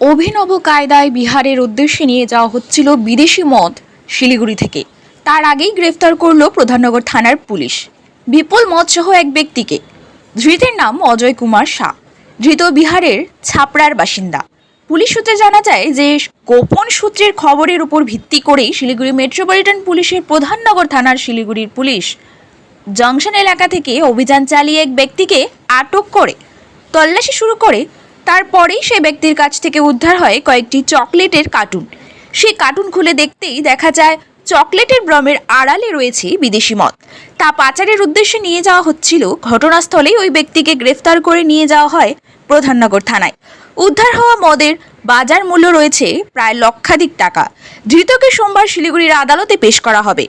অভিনব কায়দায় বিহারের উদ্দেশ্যে নিয়ে যাওয়া হচ্ছিল বিদেশি মদ শিলিগুড়ি থেকে। তার আগেই গ্রেফতার করল প্রধাননগর থানার পুলিশ। বিপুল মদসহ এক ব্যক্তিকে। ধৃতের নাম অজয় কুমার শাহ। ধৃত বিহারের ছাপড়ার বাসিন্দা। পুলিশ সূত্রে জানা যায় যে, গোপন সূত্রের খবরের উপর ভিত্তি করেই শিলিগুড়ি মেট্রোপলিটন পুলিশের প্রধাননগর থানার শিলিগুড়ির পুলিশ জংশন এলাকা থেকে অভিযান চালিয়ে এক ব্যক্তিকে আটক করে। তল্লাশি শুরু করে তারপরেই সে ব্যক্তির কাছ থেকে উদ্ধার হয় কয়েকটি চকলেটের কার্টুন। সেই কার্টুন খুলে দেখতেই দেখা যায় চকলেটের ব্রমের আড়ালে রয়েছে বিদেশি মদ। তা পাচারের উদ্দেশ্যে নিয়ে যাওয়া হচ্ছিল। ঘটনাস্থলেই ওই ব্যক্তিকে গ্রেফতার করে নিয়ে যাওয়া হয় প্রধাননগর থানায়। উদ্ধার হওয়া মদের বাজার মূল্য রয়েছে প্রায় লক্ষাধিক টাকা। ধৃতকে সোমবার শিলিগুড়ির আদালতে পেশ করা হবে।